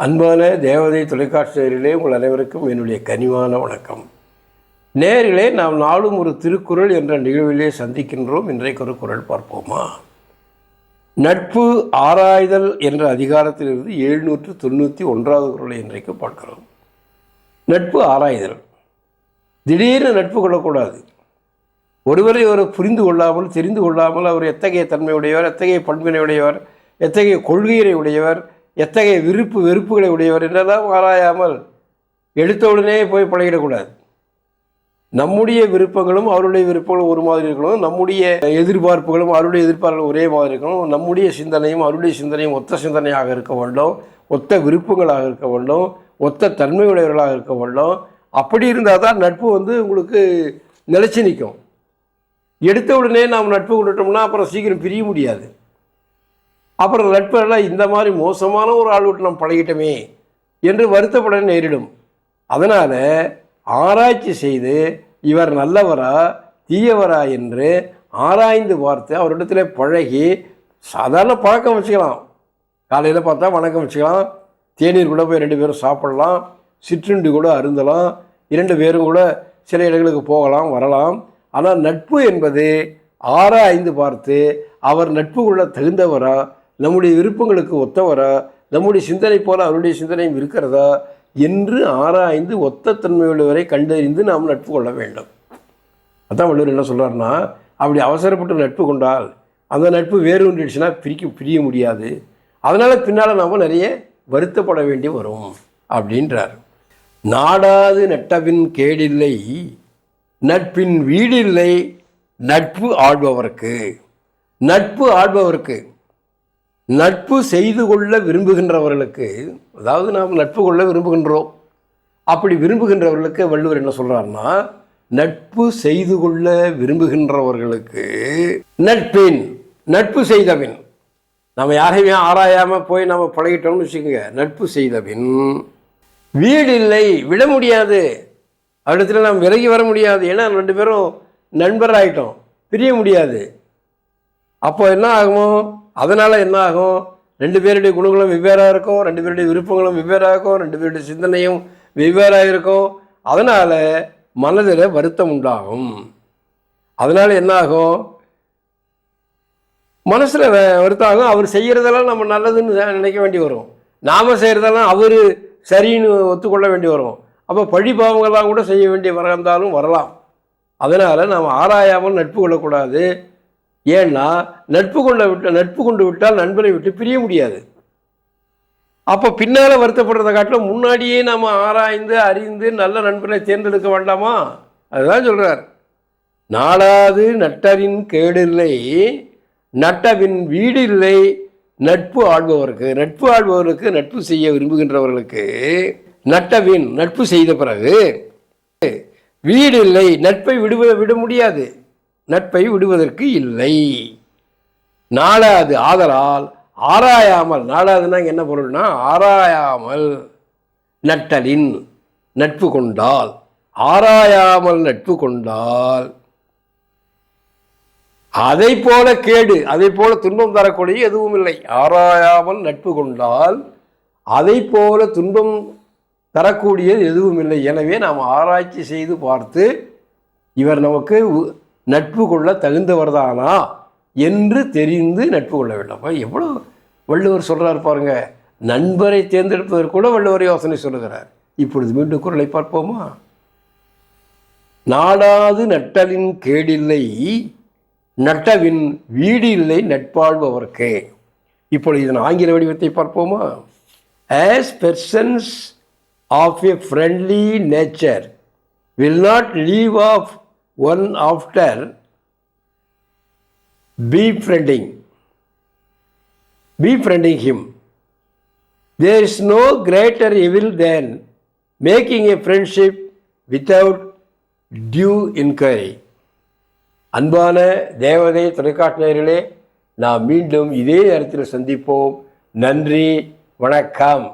அன்பான தேவதை தொலைக்காட்சி உங்கள் அனைவருக்கும் என்னுடைய கனிவான வணக்கம். நேரிலே நாம் நாளும் ஒரு திருக்குறள் என்ற நிகழ்விலே சந்திக்கின்றோம். இன்றைக்கு ஒரு குறள் பார்ப்போமா? நட்பு ஆராய்தல் என்ற அதிகாரத்திலிருந்து எழுநூற்று தொண்ணூற்றி ஒன்றாவது குறளை இன்றைக்கு பார்க்கிறோம். நட்பு ஆராய்தல். திடீர்னு நட்பு கொள்ளக்கூடாது. ஒருவரை ஒரு புரிந்து கொள்ளாமல் தெரிந்து கொள்ளாமல் அவர் எத்தகைய தன்மையுடையவர் எத்தகைய பண்பினை உடையவர் எத்தகைய கொள்கையினை உடையவர் எத்தகைய விருப்பு வெறுப்புகளை உடையவர் என்றெல்லாம் ஆராயாமல் எடுத்தவுடனே போய் பழகிடக்கூடாது. நம்முடைய விருப்பங்களும் அவருடைய விருப்பங்களும் ஒரு மாதிரி இருக்கணும். நம்முடைய எதிர்பார்ப்புகளும் அவருடைய எதிர்பார்ப்புகளும் ஒரே மாதிரி இருக்கணும். நம்முடைய சிந்தனையும் அவருடைய சிந்தனையும் ஒத்த சிந்தனையாக இருக்க வேண்டும். ஒத்த விருப்பங்களாக இருக்க வேண்டும். ஒத்த தன்மையுடையவர்களாக இருக்க வேண்டும். அப்படி இருந்தால் தான் நட்பு வந்து உங்களுக்கு நிலச்சி நிற்கும். எடுத்த உடனே நாம் நட்பு கொண்டுட்டோம்னா அப்புறம் சீக்கிரம் பிரிய முடியாது. அப்புறம் நட்பெல்லாம் இந்த மாதிரி மோசமான ஒரு ஆள்விட்டு நம்ம பழகிட்டோமே என்று வருத்தப்பட நேரிடும். அதனால் ஆராய்ச்சி செய்து இவர் நல்லவரா தீயவரா என்று ஆராய்ந்து பார்த்து அவரிடத்துல பழகி சாதாரண பழக்கம் வச்சுக்கலாம். காலையில் பார்த்தா வணக்கம் வச்சுக்கலாம். தேநீர் கூட போய் ரெண்டு பேரும் சாப்பிடலாம். சிற்றுண்டி கூட அருந்தலாம். இரண்டு பேரும் கூட சில இடங்களுக்கு போகலாம் வரலாம். ஆனால் நட்பு என்பது ஆராய்ந்து பார்த்து அவர் நட்பு கொள்ள தகுந்தவரா நம்முடைய விருப்பங்களுக்கு ஒத்தவரா? நம்முடைய சிந்தனை போல அவருடைய சிந்தனையும் இருக்கிறதா? என்று ஆராய்ந்து ஒத்த தன்மையுள்ளவரை கண்டறிந்து நாம் நட்பு கொள்ள வேண்டும். அதான் வள்ளுவர் என்ன சொல்கிறாருன்னா அப்படி அவசரப்பட்டு நட்பு கொண்டால் அந்த நட்பு வேறு ஒன்றுச்சுன்னா பிரிக்க பிரிய முடியாது. அதனால் பின்னால் நாம் நிறைய வருத்தப்பட வேண்டி வரும் அப்படின்றார். நாடாது நட்டவின் கேடில்லை நட்பின் வீடில்லை நட்பு ஆள்பவர்க்கு. நட்பு ஆள்பவர்க்கு. நட்பு செய்து கொள்ள விரும்புகின்றவர்களுக்கு அதாவது நாம் நட்பு கொள்ள விரும்புகின்றோம் அப்படி விரும்புகின்றவர்களுக்கு வள்ளுவர் என்ன சொல்கிறாருன்னா நட்பு செய்து கொள்ள விரும்புகின்றவர்களுக்கு நட்பின் நட்பு செய்தபின். நம்ம யாரையுமே ஆராயாமல் போய் நம்ம பழகிட்டோம்னு வச்சுக்கோங்க நட்பு செய்தபின். வீடு இல்லை விட முடியாது. அவரிடத்துல நாம் விலகி வர முடியாது. ஏன்னா ரெண்டு பேரும் நண்பராயிட்டோம் பிரிய முடியாது. அப்போ என்ன ஆகுமோ? அதனால் என்ன ஆகும்? ரெண்டு பேருடைய குணங்களும் வெவ்வேறாக இருக்கும் ரெண்டு பேருடைய விருப்பங்களும் வெவ்வேறாக இருக்கும் ரெண்டு பேருடைய சிந்தனையும் வெவ்வேறாக இருக்கும். அதனால் மனதில் வருத்தம் உண்டாகும். அதனால் என்ன ஆகும்? மனசில் வருத்தம் ஆகும். அவர் செய்கிறதெல்லாம் நம்ம நல்லதுன்னு நினைக்க வேண்டி வரும். நாம் செய்கிறதெல்லாம் அவர் சரின்னு ஒத்துக்கொள்ள வேண்டி வரும். அப்போ பழி பாவங்கள்லாம் கூட செய்ய வேண்டிய வரந்தாலும் வரலாம். அதனால் நாம் ஆராயாமல் நட்பு கொள்ளக்கூடாது. ஏன்னா நட்பு கொண்ட விட்டு நட்பு கொண்டு விட்டால் நண்பரை விட்டு பிரிய முடியாது. அப்போ பின்னால் வருத்தப்படுறதை காட்டிலும் முன்னாடியே நாம் ஆராய்ந்து அறிந்து நல்ல நண்பரை தேர்ந்தெடுக்க வேண்டாமா? அதுதான் சொல்கிறார் நாடாது நட்டரின் கேடில்லை நட்டவின் வீடு இல்லை நட்பு ஆள்பவருக்கு நட்பு ஆள்பவருக்கு நட்பு செய்ய விரும்புகின்றவர்களுக்கு நட்டவின் நட்பு செய்த பிறகு வீடு இல்லை நட்பை விடுவ விட முடியாது. நட்பை விடுவதற்கு இல்லை. நாளாது ஆதலால் ஆராயாமல் நாளாதுன்னா என்ன பொருள்னா ஆராயாமல் நட்டலின் நட்பு கொண்டால் ஆராயாமல் நட்பு கொண்டால். அதை போல கேடு அதை போல துன்பம் தரக்கூடிய எதுவும் இல்லை. ஆராயாமல் நட்பு கொண்டால் அதை போல துன்பம் தரக்கூடியது எதுவும் இல்லை. எனவே நாம் ஆராய்ச்சி செய்து பார்த்து இவர் நமக்கு நட்பு கொள்ள தகுந்தவர்தானா என்று தெரிந்து நட்பு கொள்ள வேண்டும். அப்போ எவ்வளோ வள்ளுவர் சொல்கிறார் பாருங்க நண்பரை தேர்ந்தெடுப்பதற்கு கூட வள்ளுவர் யோசனை சொல்லுகிறார். இப்பொழுது மீண்டும் குரலை பார்ப்போமா? நாடாது நட்டலின் கேடில்லை நட்டவின் வீடு இல்லை நட்பாழ்பவர்க்கே. இப்பொழுது இதன் ஆங்கில வடிவத்தை பார்ப்போமா? As persons of a friendly nature will not leave off one after befriending befriending him there is no greater evil than making a friendship without due enquiry அன்பான தேவதை தொலைக்காட்சியர்களே நாம் மீண்டும் இதே நேரத்தில் சந்திப்போம் நன்றி வணக்கம்